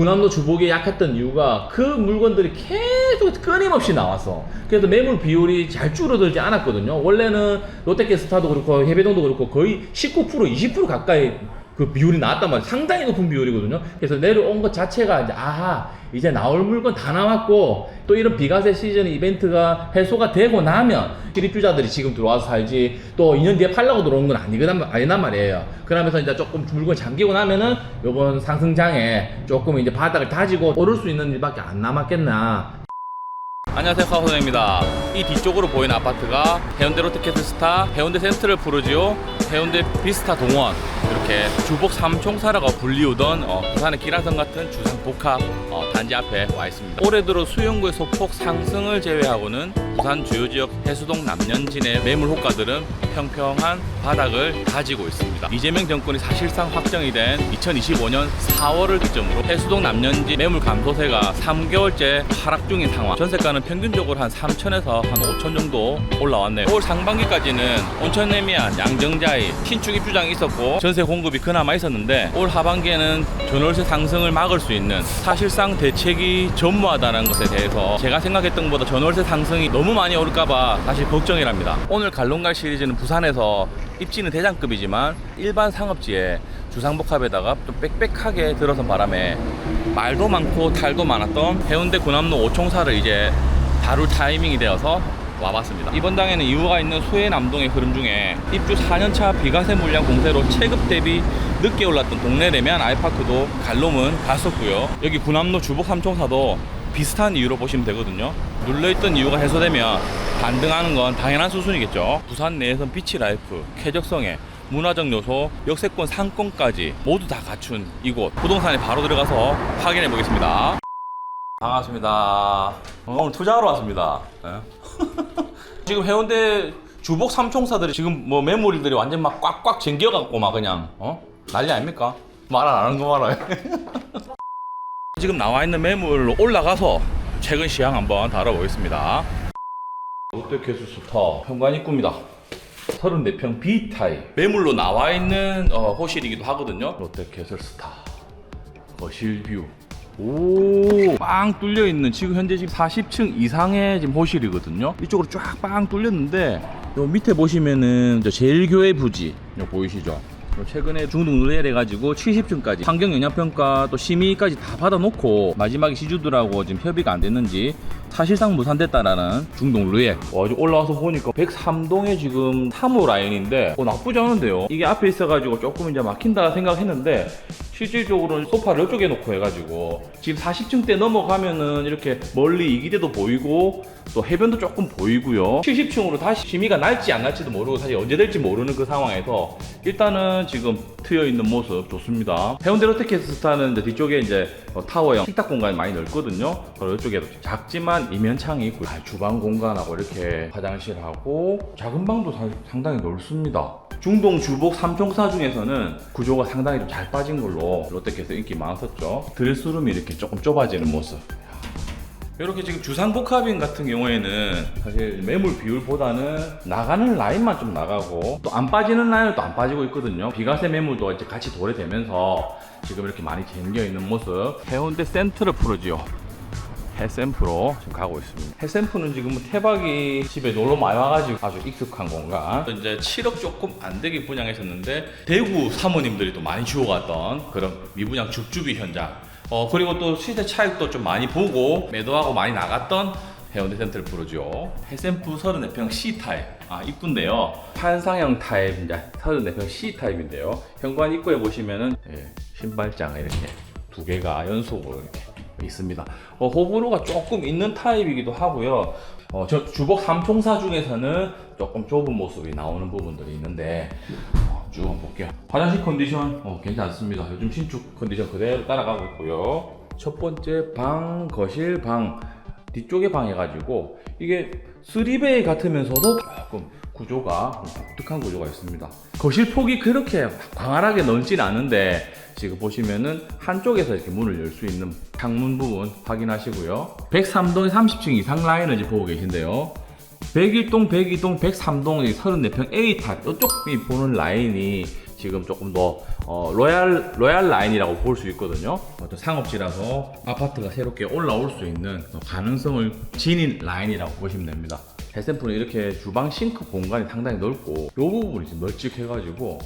군함도 주복에 약했던 이유가 그 물건들이 계속 끊임없이 나왔어. 그래서 매물 비율이 잘 줄어들지 않았거든요. 원래는 롯데캐스타도 그렇고 해배동도 그렇고 거의 19% 20% 가까이 그 비율이 나왔단 말이에요. 상당히 높은 비율이거든요. 그래서 내려온 것 자체가 이제 아하 이제 나올 물건 다 나왔고 또 이런 비과세 시즌 이벤트가 해소가 되고 나면 실입주자들이 지금 들어와서 살지 또 2년 뒤에 팔라고 들어오는 건 아니거든 아니란 말이에요. 그러면서 이제 조금 물건 잠기고 나면은 요번 상승장에 조금 이제 바닥을 다지고 오를 수 있는 일밖에 안 남았겠나 안녕하세요 카호선입니다 이 뒤쪽으로 보이는 아파트가 해운대 롯데캐슬스타 해운대 센트럴 푸르지오 해운대 비스타 동원 이렇게 주복 삼총사라고 불리우던 어, 부산의 기라성 같은 주상 복합 어, 단지 앞에 와 있습니다. 올해 들어 수용구의 소폭 상승을 제외하고는 부산 주요 지역 해수동 남년진의 매물 호가들은 평평한 바닥을 다지고 있습니다. 이재명 정권이 사실상 확정이 된 2025년 4월을 기점으로 해수동 남년진 매물 감소세가 3개월째 하락 중인 상황. 전세가는 평균적으로 한 3천에서 한 5천 정도 올라왔네요. 올 상반기까지는 온천내미안 양정자이 신축 입주장이 있었고 전세 공급이 그나마 있었는데 올 하반기에는 전월세 상승을 막을 수 있는 사실상 대책이 전무하다는 것에 대해서 제가 생각했던 것보다 전월세 상승이 너무 많이 오를까봐 사실 걱정이랍니다. 오늘 갈롱갈 시리즈는 부산에서 입지는 대장급이지만 일반 상업지에 주상복합에다가 좀 빽빽하게 들어선 바람에 말도 많고 탈도 많았던 해운대 군함로 5총사를 이제 다룰 타이밍이 되어서 와봤습니다. 이번 당에는 이유가 있는 수해 남동의 흐름 중에 입주 4년차 비과세 물량 공세로 체급 대비 늦게 올랐던 동네 레면 아이파크도 갈롬은 갔었고요. 여기 군함로 주복 삼총사도 비슷한 이유로 보시면 되거든요. 눌려있던 이유가 해소되면 반등하는 건 당연한 수순이겠죠. 부산 내에선 비치 라이프, 쾌적성에 문화적 요소, 역세권 상권까지 모두 다 갖춘 이곳 부동산에 바로 들어가서 확인해 보겠습니다. 반갑습니다. 어, 오늘 투자하러 왔습니다. 네. 지금 해운대 주복 삼총사들이 지금 뭐 매물들이 완전 막 꽉꽉 쟁겨갖고 막 그냥 어 난리 아닙니까? 말 안 하는 거 말아요. 지금 나와 있는 매물로 올라가서 최근 시황 한번 다뤄보겠습니다. 롯데캐슬 스타 현관 입구입니다. 34평 B타입 매물로 나와 있는 어, 호실이기도 하거든요. 롯데캐슬 스타 거실 뷰 오 빵 뚫려 있는 지금 현재 지금 40층 이상의 지금 호실이거든요. 이쪽으로 쫙 빵 뚫렸는데 요 밑에 보시면은 저 제일교회 부지 요 보이시죠? 요 최근에 중등 누레 해가지고 70층까지 환경 영향 평가 또 심의까지 다 받아놓고 마지막에 시주들하고 지금 협의가 안 됐는지 사실상 무산됐다라는 중동 루에. 와 이제 올라와서 보니까 103동에 지금 3호 라인인데 어, 나쁘지 않은데요. 이게 앞에 있어가지고 조금 이제 막힌다 생각했는데 실질적으로는 소파를 이쪽에 놓고 해가지고 지금 40층 대 넘어가면은 이렇게 멀리 이기대도 보이고 또 해변도 조금 보이고요. 70층으로 다시 심의가 날지 안 날지도 모르고 사실 언제 될지 모르는 그 상황에서 일단은 지금 트여 있는 모습 좋습니다. 해운대 롯데캐스타는 이제 뒤쪽에 이제 어, 타워형 식탁 공간이 많이 넓거든요. 그리고 이쪽에도 작지만 이면창이 있고 아, 주방 공간하고 이렇게 화장실하고 작은 방도 사- 상당히 넓습니다. 중동 주복 3총사 중에서는 구조가 상당히 좀 잘 빠진 걸로 롯데캐스 인기 많았었죠. 드레스룸이 이렇게 조금 좁아지는 모습 이렇게 지금 주상복합인 같은 경우에는 사실 매물 비율보다는 나가는 라인만 좀 나가고 또 안 빠지는 라인은 또 안 빠지고 있거든요. 비과세 매물도 이제 같이 도래되면서 지금 이렇게 많이 쟁겨 있는 모습. 해운대 센트럴 프로지오. 해샘프로 지금 가고 있습니다. 해샘프는 지금 뭐 태박이 집에 놀러 많이 와가지고 아주 익숙한 공간. 이제 7억 조금 안 되게 분양했었는데 대구 사모님들이 또 많이 주워갔던 그런 미분양 줍줍이 현장. 어 그리고 또 시세 차익도 좀 많이 보고 매도하고 많이 나갔던 해운대 센트럴 프로죠. 해샘프 34평 C 타입. 아 이쁜데요. 판상형 타입 이제 34평 C 타입인데요. 현관 입구에 보시면은 예, 신발장 이렇게 두 개가 연속으로 이렇게 있습니다. 어, 호불호가 조금 있는 타입이기도 하고요. 어, 저 주복 삼총사 중에서는 조금 좁은 모습이 나오는 부분들이 있는데 어, 쭉 한번 볼게요. 화장실 컨디션 어, 괜찮습니다. 요즘 신축 컨디션 그대로 따라가고 있고요. 첫 번째 방, 거실, 방 뒤쪽에 방 해가지고 이게 3베이 같으면서도 조금 구조가 독특한 구조가 있습니다. 거실 폭이 그렇게 광활하게 넓진 않은데 지금 보시면은 한쪽에서 이렇게 문을 열 수 있는 창문 부분 확인하시고요. 103동에 30층 이상 라인을 보고 계신데요. 101동, 102동, 103동 34평 A탑 이쪽이 보는 라인이 지금 조금 더 어, 로얄 로얄 라인이라고 볼 수 있거든요. 어, 또 상업지라서 아파트가 새롭게 올라올 수 있는 어, 가능성을 지닌 라인이라고 보시면 됩니다. 해센프는 이렇게 주방 싱크 공간이 상당히 넓고 이 부분이 지금 널찍해가지고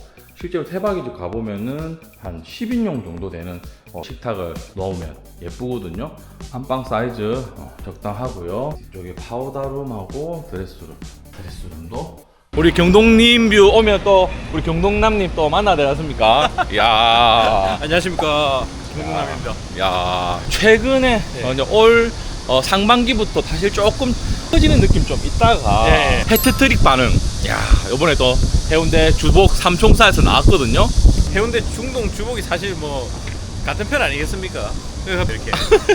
실제로 태박이집 가보면은 한 10인용 정도 되는 어, 식탁을 넣으면 예쁘거든요. 안방 사이즈 어, 적당하고요. 이쪽에 파우더룸하고 드레스룸, 드레스룸도 우리 경동님 뷰 오면 또 우리 경동남님 또 만나야 되지 않습니까? 야, 안녕하십니까 김동남입니다. 야 최근에 어, 이제 올 어, 상반기부터 사실 조금 커지는 느낌 좀 있다가 네. 해트트릭 반응. 야 이번에 또 해운대 주복 삼총사에서 나왔거든요. 해운대 중동 주복이 사실 뭐 같은 편 아니겠습니까? 그래서 이렇게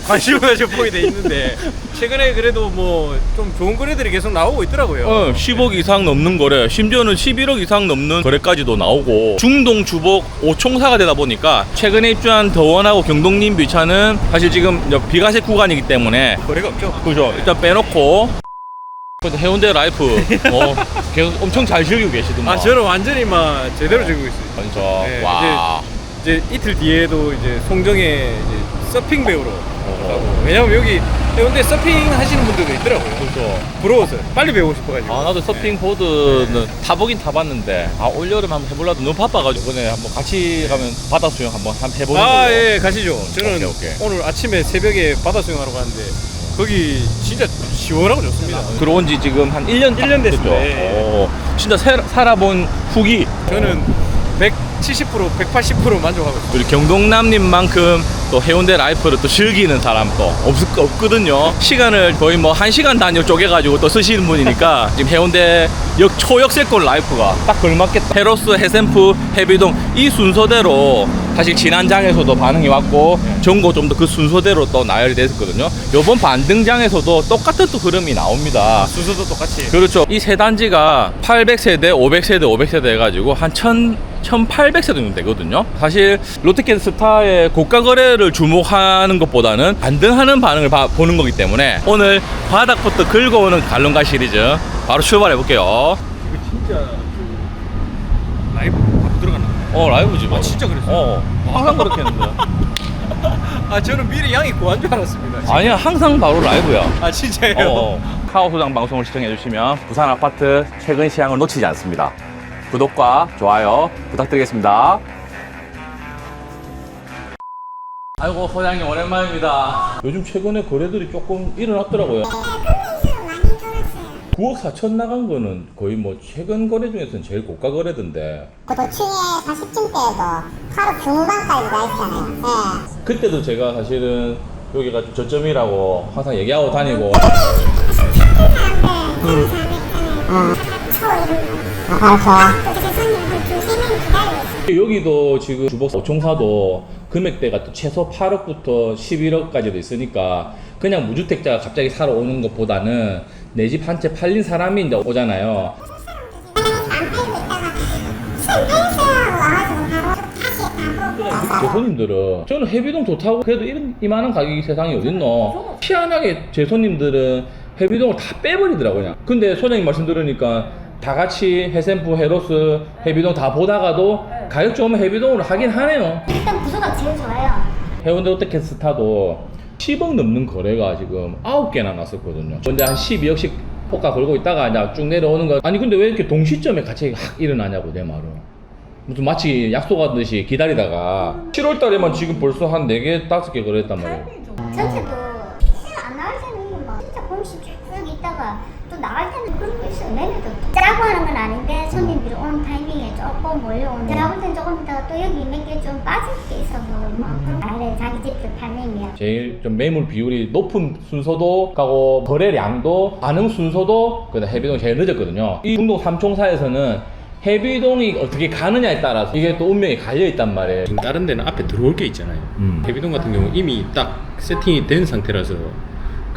관심을 가지고 보게 돼 있는데 최근에 그래도 뭐 좀 좋은 거래들이 계속 나오고 있더라고요. 어, 10억 이상 넘는 거래. 심지어는 11억 이상 넘는 거래까지도 나오고 중동 주복 5총사가 되다 보니까 최근에 입주한 더원하고 경동님 뷰차는 사실 지금 이제 비과세 구간이기 때문에 거래가 없죠. 그죠. 일단 빼놓고 근데 해운대 라이프 어, 계속 엄청 잘 즐기고 계시더만. 아 저는 완전히 막 제대로 즐기고 있어요. 진짜 네, 와. 이제 이틀 뒤에도 이제 송정에 이제 서핑 배우러 어. 가고 왜냐면 여기 해운대 서핑 하시는 분들도 있더라고요. 그죠. 부러워서 빨리 배우고 싶어가지고. 아 나도 서핑 보드는 타보긴 타봤는데 아 올여름 한번 해보려도 너무 바빠가지고 이번에 한번 같이 가면 바다 수영 한번 한번 해보는 아, 걸로. 예, 가시죠. 저는 오케이, 오케이. 오늘 아침에 새벽에 바다 수영하러 갔는데 거기 진짜 시원하고 좋습니다. 들어온 지 지금 한 1년 1년 됐어요. 됐죠. 네. 오, 진짜 새- 살아본 후기. 저는 170% 180% 만족하고 있습니다. 우리 경동남님만큼 또 해운대 라이프를 또 즐기는 사람 또 없을 거 없거든요. 시간을 거의 뭐 한 시간 단위로 쪼개가지고 또 쓰시는 분이니까 지금 해운대 역 초역세권 라이프가 딱 걸맞겠다. 헤로스, 해센프, 해비동 이 순서대로 사실 지난 장에서도 반응이 왔고 전고 좀 더 그 순서대로 또 나열이 됐었거든요. 요번 반등장에서도 똑같은 또 흐름이 나옵니다. 순서도 똑같이. 그렇죠. 이 세 단지가 800세대, 500세대, 500세대 해가지고 한 1000, 1800세대 정도 되거든요. 사실 롯데캐스 스타의 고가 거래를 주목하는 것보다는 반등하는 반응을 봐- 보는 거기 때문에 오늘 바닥부터 긁어오는 갈론가 시리즈 바로 출발해 볼게요. 이거 진짜 그 라이브 들어갔나? 어 라이브지 뭐. 아, 진짜 그랬어요? 어 항상 그렇게 했는데. 아 저는 미리 양이 구한 줄 알았습니다. 진짜. 아니야 항상 바로 라이브야. 아 진짜요? 어, 카오 소장 방송을 시청해 주시면 부산 아파트 최근 시향을 놓치지 않습니다. 구독과 좋아요 부탁드리겠습니다. 아이고 소장님 오랜만입니다. 요즘 최근에 거래들이 조금 일어났더라고요. 9억 4천 나간 거는 거의 뭐 최근 거래 중에서는 제일 고가 거래던데 도층에 40층대에도 하루 경무방까지 가 있잖아요. 예. 그때도 제가 사실은 여기가 저점이라고 항상 얘기하고 다니고 여기도 지금 주복 오총사도 금액대가 또 최소 8억부터 11억까지도 있으니까 그냥 무주택자가 갑자기 사러 오는 것보다는 내 집 한 채 팔린 사람이 이제 오잖아요. 제 손님들은. 저는 해비동 좋다고 그래도 이런 이만한 가격이 세상에 어딨노? 희한하게 제 손님들은 해비동을 다 빼버리더라고요 그냥. 근데 소장님 말씀 들으니까 다 같이 해센프 해로스 해비동 다 보다가도 가격 좋으면 해비동으로 하긴 하네요 일단 구조가 제일 좋아요. 해운대 롯데캐스타도 10억 넘는 거래가 지금 9개나 났었거든요. 근데 한 12억씩 포가 걸고 있다가 이제 쭉 내려오는 거. 아니 근데 왜 이렇게 동시점에 같이 확 일어나냐고 내 말은. 무슨 마치 약속하듯이 기다리다가 7월 달에만 지금 벌써 한 4개, 5개 거래했단 말이에요. 전체도 안 나올 때는 막 진짜 공시 쭉 있다가 또 나갈 때는 그런 게 있어요. 매매도 짜고 하는 건 아닌데 손님들이 오는 타이밍에 조금 몰려오는. 제가 볼 땐 조금 있다가 또 여기 몇 개 좀 빠질 게 있어서 막 그런 아래 자기 집들 팔리면 제일 좀 매물 비율이 높은 순서도 가고 거래량도 반응 순서도 그다음 해비동이 제일 늦었거든요. 이 중동 삼총사에서는 해비동이 어떻게 가느냐에 따라서 이게 또 운명이 갈려 있단 말이에요. 지금 다른 데는 앞에 들어올 게 있잖아요. 음. 해비동 같은 경우 이미 딱 세팅이 된 상태라서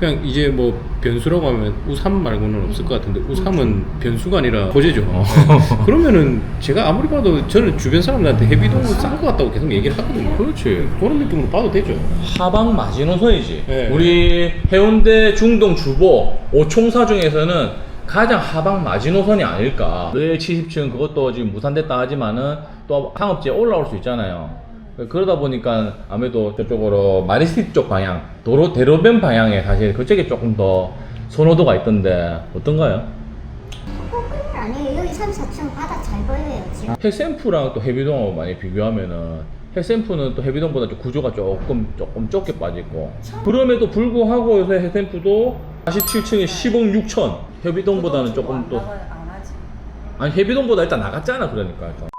그냥 이제 뭐 변수라고 하면 우삼 말고는 없을 것 같은데 우삼은 변수가 아니라 호재죠. 어. 그러면은 제가 아무리 봐도 저는 주변 사람들한테 해비동은 싼것 같다고 계속 얘기를 하거든요. 그렇지. 그런 느낌으로 봐도 되죠. 하방 마지노선이지. 네. 우리 해운대 중동 주보 오총사 중에서는 가장 하방 마지노선이 아닐까. 늘 70층 그것도 지금 무산됐다 하지만은 또 상업지에 올라올 수 있잖아요. 그러다 보니까 아무래도 저쪽으로 마리스티 쪽 방향, 도로 대로변 방향에 사실 그쪽에 조금 더 선호도가 있던데 어떤가요? 어, 그건 아니에요. 여기 3, 4층 바다 잘 보여요, 지금. 핵샘프랑 또 해비동하고 많이 비교하면은 핵샘프는 또 해비동보다 좀 구조가 조금 조금 좁게 빠지고 그럼에도 불구하고 요새 핵샘프도 47층에 10억 6천 해비동보다는 조금 또 안 하지. 아니 해비동보다 일단 나갔잖아 그러니까 좀.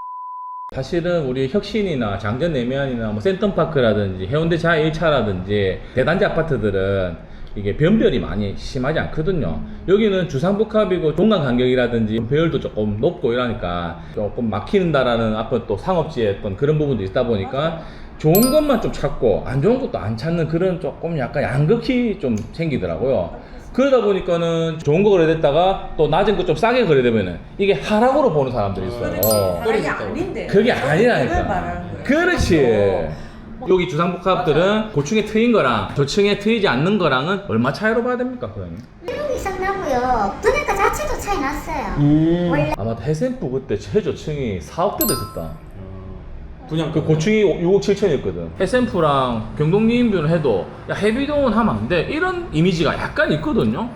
사실은 우리 혁신이나 장전 내면이나 뭐 센텀파크라든지 해운대 자 1차라든지 대단지 아파트들은 이게 변별이 많이 심하지 않거든요. 여기는 주상복합이고 동간 간격이라든지 배열도 조금 높고 이러니까 조금 막히는다라는 앞에 또 상업지의 어떤 그런 부분도 있다 보니까 좋은 것만 좀 찾고 안 좋은 것도 안 찾는 그런 조금 약간 양극이 좀 생기더라고요. 그러다 보니까는 좋은 거 거래됐다가 또 낮은 거 좀 싸게 거래되면은 이게 하락으로 보는 사람들이 있어요. 그게 아닌데. 그게 그걸 아니라니까. 말하는 거야. 그렇지. 여기 주상복합들은 고층에 트인 거랑 저층에 트이지 않는 거랑은 얼마 차이로 봐야 됩니까, 그러면? 1억 이상 나고요. 분양가 자체도 차이 났어요. 음. 원래 아마 해센프 그때 최저층이 4억대 됐었다. 분양 그 고층이 6억 7천이었거든. 해센프랑 경동리인뷰는 해도 야 해비동은 하면 안 돼. 이런 이미지가 약간 있거든요.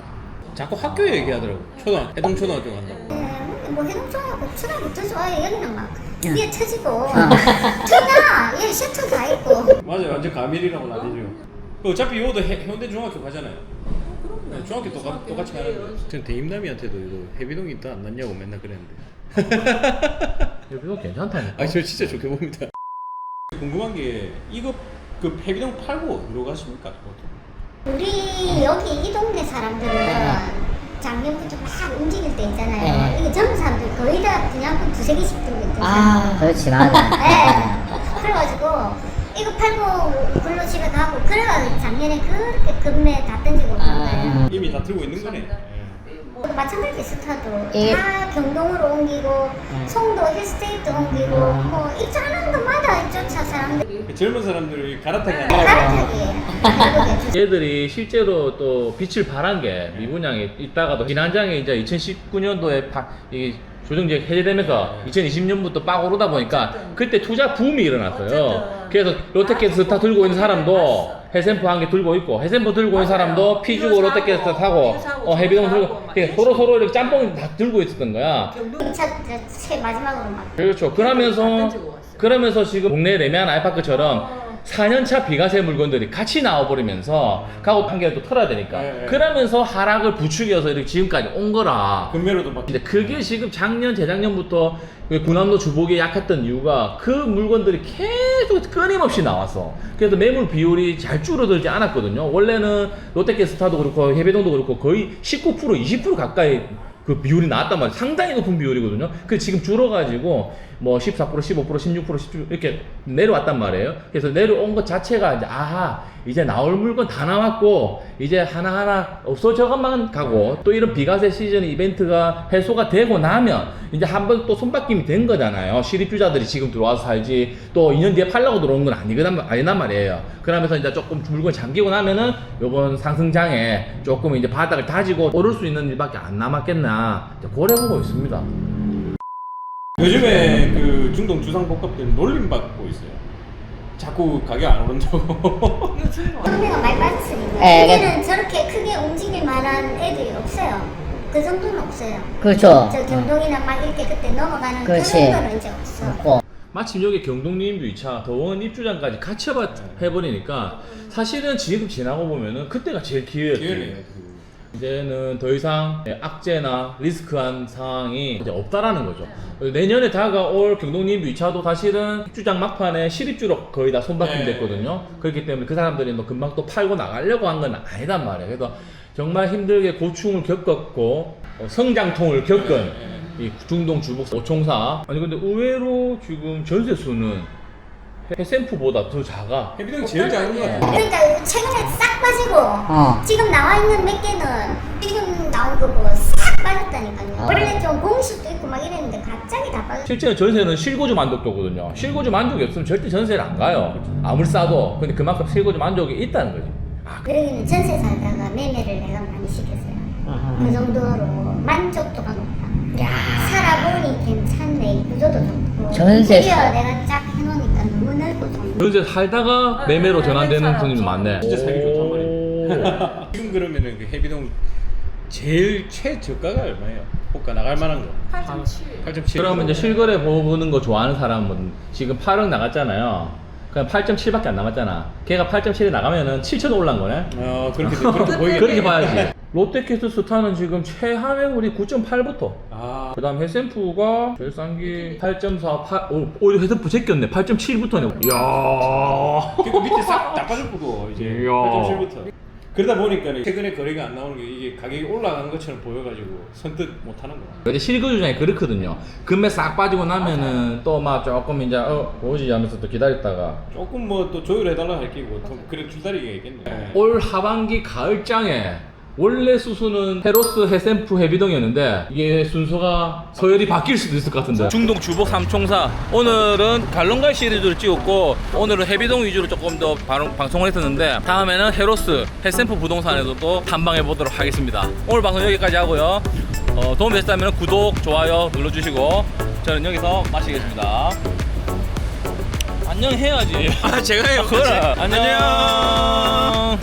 자꾸 학교 얘기하더라고. 초등 해동 초등학교 간다고. 네, 뭐 해동초하고 초등학교 더 좋아요. 여기는 막 위에 터지고 터나 여기 셔틀 다 있고 맞아요. 완전 가밀이라고 나뉘죠. 그 어차피 해, 현대 중학교 가잖아요. 네, 중학교 똑같, 똑같이 가는데. 전 대임남이한테도 이거 해비동이 더안 낫냐고 맨날 그랬는데. 해비동 괜찮다니까. 아니 저 진짜 좋게 봅니다. 궁금한 게 이거 그 해비동 팔고 어디로 가십니까? 그것도? 우리 여기 이 동네 사람들은 작년부터 막 움직일 때 있잖아요. 네. 이게 젊은 사람들 거의 다 분양권 두세 개씩 들고 있던 아, 그렇지, 맞아. 네. 그래가지고 이거 팔고 글로 집에 가고 그래가 작년에 그렇게 금매 다 던지고 그런 거예요. 이미 다 들고 있는 거네. 뭐 마찬가지 스타도. 예. 다 경동으로 옮기고 송도 힐스테이트 옮기고 뭐 입장하는 것마다 쫓아 사람들 그 젊은 사람들이 갈아타기 하는 갈아타기 얘들이 실제로 또 빛을 발한 게 미분양에 있다가도 지난장에 이제 2019년도에 파, 이 조정제 해제되면서 2020년부터 빡 오르다 보니까 그때 투자 붐이 일어났어요. 어쨌든. 그래서 롯데캐스터 스타 들고 있는 사람도 해샘프 한개 들고 있고 해샘프 들고 있는 사람도 피주고 이거 롯데캐스터 사고, 타고 사고, 어 해비동 들고 사고 막 이렇게 서로 서로 이렇게 짬뽕 다 들고 있었던 거야. 경동 2차 제 마지막으로 막 그렇죠. 다 그러면서 던지고 왔어요. 그러면서 지금 동네 레미안 아이파크처럼 4년차 비과세 물건들이 같이 나와버리면서 가고 한개또 털어야 되니까 네, 네. 그러면서 하락을 부추겨서 이렇게 지금까지 온 거라. 금매로도 막 근데 그게 지금 작년 재작년부터 그 군함도 주복이 약했던 이유가 그 물건들이 계속 끊임없이 나왔어. 그래서 매물 비율이 잘 줄어들지 않았거든요. 원래는 롯데캐스타도 그렇고 해배동도 그렇고 거의 19% 20% 가까이 그 비율이 나왔단 말이에요. 상당히 높은 비율이거든요. 그 지금 줄어가지고 뭐 14%, 15%, 16%, 17% 이렇게 내려왔단 말이에요. 그래서 내려온 것 자체가 이제 아하 이제 나올 물건 다 나왔고 이제 하나하나 없어져가만 가고 또 이런 비과세 시즌 이벤트가 해소가 되고 나면 이제 한 번 또 손바뀜이 된 거잖아요. 실입주자들이 지금 들어와서 살지 또 2년 뒤에 팔려고 들어온 건 아니거든 아니란 말이에요. 그러면서 이제 조금 물건 잠기고 나면은 요번 상승장에 조금 이제 바닥을 다지고 오를 수 있는 일밖에 안 남았겠나 이제 고려 보고 있습니다. 요즘에 그 중동 주상복합들 놀림 받고 있어요. 자꾸 가격 안 오른다고. 많이 빠졌으니까 네, 여기는 저렇게 크게 움직일 만한 애들이 없어요. 그 정도는 없어요. 그렇죠. 저 경동이나 막 이렇게 그때 넘어가는 그렇지. 그런 거는 이제 없어. 없고. 마침 여기 경동리인뷰 2차 더원 입주장까지 같이 해봐- 해버리니까 사실은 지금 지나고 보면은 그때가 제일 기회였지. 기회네. 이제는 더 이상 악재나 리스크한 상황이 이제 없다라는 거죠. 내년에 다가올 경동리인뷰 2차도 사실은 입주장 막판에 실입주로 거의 다 손바뀜 네. 됐거든요. 그렇기 때문에 그 사람들이 뭐 금방 또 팔고 나가려고 한 건 아니단 말이에요. 그래서 정말 힘들게 고충을 겪었고 어, 성장통을 겪은 이 중동 주복 오총사 아니 근데 의외로 지금 전세 수는 해샘프보다 더 작아. 해비동이 제일 작은 것 같아요. 그러니까 최근에 싹 빠지고 어. 지금 나와 있는 몇 개는 지금 나온 거뭐싹 빠졌다니까요. 어. 원래 좀 공실도 있고 막 이랬는데 갑자기 다 빠졌어. 실제로 전세는 실거주 만족도거든요. 실거주 만족이 없으면 절대 전세를 안 가요. 아무리 싸도. 근데 그만큼 실거주 만족이 있다는 거지. 아, 그러기는 전세 살다가 매매를 내가 많이 시켰어요. 그 정도로 만족도가 높다. 살아보니 괜찮네. 구조도 좋고. 전세 내가 전세 살다가 매매로 전환되는 손님도 많네. 진짜 살기 좋단 말이에요. 지금 그러면은 그 해비동 제일 최저가가 얼마예요? 호가 나갈 만한 거. 8.7. 8.7. 그러면 이제 실거래 보는 거 좋아하는 사람은 지금 8억 나갔잖아요. 그냥 8.7밖에 안 남았잖아. 걔가 8.7에 나가면은 7천 올란 거네. 어 그렇게 그렇게 보이겠네. 그렇게 봐야지. 롯데캐슬 스타는 지금 최하매물이 9.8부터. 아 그다음 해샘프가 제일 싼게 8.4, 8. 오, 오 이거 해샘프 제꼈네. 8.7부터네. 이야. 그리고 밑에 싹 다 빠졌고 이제 이야. 8.7부터. 그러다 보니까 최근에 거래가 안 나오는 게 이게 가격이 올라간 것처럼 보여가지고 선뜻 못 하는 거야. 근데 실거 주장이 그렇거든요. 금매 싹 빠지고 나면은 또 막 조금 이제 어 뭐지 하면서 또 기다렸다가 조금 뭐 또 조율해달라 할 게고 또 그래 줄다리기가 있겠네. 올 하반기 가을장에 원래 수수는 헤로스 해샘프 해비동이었는데 이게 순서가 서열이 바뀔 수도 있을 것 같은데. 중동 주복 삼총사. 오늘은 갈론갈 시리즈를 찍었고 오늘은 해비동 위주로 조금 더 바로 방송을 했었는데 다음에는 헤로스 해샘프 부동산에도 또 탐방해 보도록 하겠습니다. 오늘 방송 여기까지 하고요. 어, 도움 됐다면 구독 좋아요 눌러주시고 저는 여기서 마치겠습니다. 안녕 해야지. 아 제가 해요. 그래 안녕